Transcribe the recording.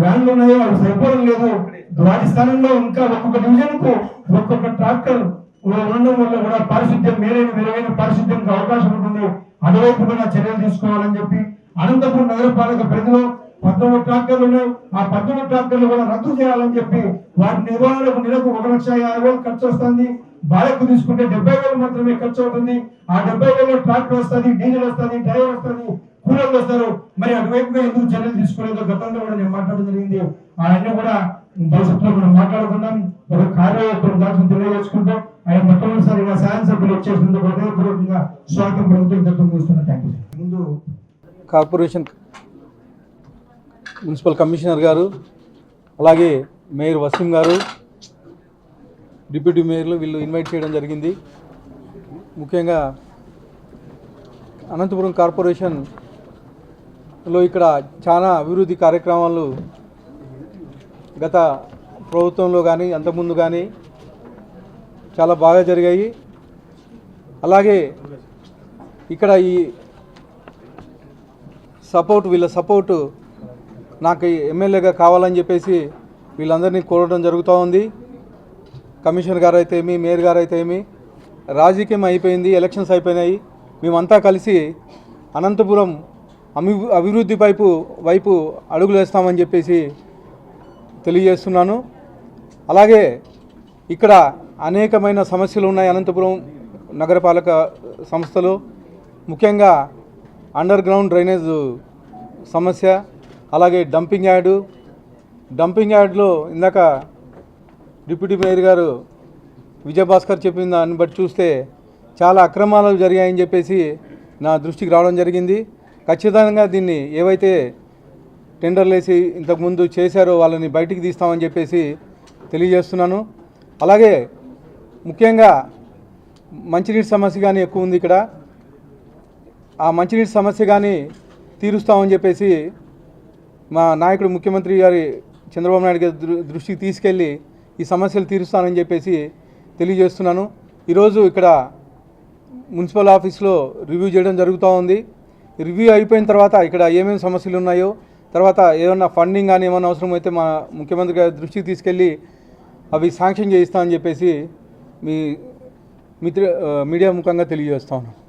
వ్యాన్లు ఉన్నాయో వాళ్ళు సరిపోవడం లేదు. వాటి స్థానంలో ఇంకా ఒక్కొక్క డివిజన్కు ఒక్కొక్క ట్రాక్టర్ ఉండడం వల్ల కూడా పారిశుద్ధ్యం మేలైన మెరుగైన పారిశుద్ధ్యంకి అవకాశం ఉంటుంది. అటువైపు కూడా చర్యలు తీసుకోవాలని చెప్పి అనంతపురం నగరపాలక పరిధిలో పద్నాలుగు ట్రాక్టర్లు ఉన్నాయి ఆ పద్నాలుగు ట్రాక్టర్లు కూడా రద్దు చేయాలని చెప్పి వాటి నిర్వహణకు నెలకు ఒక లక్ష యాభై వేలు ఖర్చు వస్తుంది. బాలకు తీసుకుంటే డెబ్బై వేలు మాత్రమే ఖర్చు అవుతుంది. ఆ డెబ్బై వేలు ట్రాక్టర్ వస్తుంది డీజిల్ వస్తుంది డ్రైవర్ వస్తుంది. కూలీలు వస్తారు. మరి అటువైపుగా ఎందుకు చర్యలు తీసుకోలేదో గతంలో కూడా నేను మాట్లాడడం జరిగింది. అవన్నీ కూడా భవిష్యత్తులో మనం మాట్లాడుకుందాం. ఒక కార్యవర్గం దాంట్లో తెలియజేసుకుంటూ ఆయన మొట్టమొదటిసారిగా శాసనసభ్యులు వచ్చేసినందుకు హృదయపూర్వకంగా స్వాగతం ప్రభుత్వం దగ్గర చూస్తున్నాను థ్యాంక్ యూ ముందు కార్పొరేషన్ మున్సిపల్ కమిషనర్ గారు అలాగే మేయర్ వసీం గారు డిప్యూటీ మేయర్లు వీళ్ళు ఇన్వైట్ చేయడం జరిగింది. ముఖ్యంగా అనంతపురం లో ఇక్కడ చాలా అభివృద్ధి కార్యక్రమాలు గత ప్రభుత్వంలో కానీ అంతకుముందు కానీ చాలా బాగా జరిగాయి. అలాగే ఇక్కడ ఈ సపోర్ట్ వీళ్ళ సపోర్టు నాకు ఎమ్మెల్యేగా కావాలని చెప్పేసి వీళ్ళందరినీ కోరడం జరుగుతూ ఉంది. కమిషనర్ గారు అయితే ఏమి మేయర్ గారు అయితే ఏమి రాజకీయం అయిపోయింది ఎలక్షన్స్ అయిపోయినాయి. మేమంతా కలిసి అనంతపురం అమి అభివృద్ధి వైపు వైపు అడుగులేస్తామని చెప్పేసి తెలియజేస్తున్నాను. అలాగే ఇక్కడ అనేకమైన సమస్యలు ఉన్నాయి అనంతపురం నగరపాలక సంస్థలో. ముఖ్యంగా అండర్ గ్రౌండ్ డ్రైనేజ్ సమస్య అలాగే డంపింగ్ యార్డు డంపింగ్ యార్డ్లో ఇందాక డిప్యూటీ మేయర్ గారు విజయభాస్కర్ చెప్పిన దాన్ని బట్టి చూస్తే చాలా అక్రమాలు జరిగాయని చెప్పేసి నా దృష్టికి రావడం జరిగింది. ఖచ్చితంగా దీన్ని ఏవైతే టెండర్లు వేసి ఇంతకుముందు చేశారో వాళ్ళని బయటికి తీస్తామని చెప్పేసి తెలియజేస్తున్నాను. అలాగే ముఖ్యంగా మంచినీటి సమస్య కానీ ఎక్కువ ఉంది ఇక్కడ. ఆ మంచినీటి సమస్య కానీ తీరుస్తామని చెప్పేసి మా నాయకుడు ముఖ్యమంత్రి గారి చంద్రబాబు నాయుడు గారి దృష్టికి తీసుకెళ్ళి ఈ సమస్యలు తీరుస్తానని చెప్పేసి తెలియజేస్తున్నాను. ఈరోజు ఇక్కడ మున్సిపల్ ఆఫీస్లో రివ్యూ చేయడం జరుగుతూ ఉంది. రివ్యూ అయిపోయిన తర్వాత ఇక్కడ ఏమేమి సమస్యలు ఉన్నాయో తర్వాత ఏమన్నా ఫండింగ్ కానీ ఏమైనా అవసరమైతే మా ముఖ్యమంత్రి గారి దృష్టికి తీసుకెళ్ళి అవి శాంక్షన్ చేయిస్తామని చెప్పేసి మీ మిత్ర మీడియా ముఖంగా తెలియజేస్తా ఉన్నాను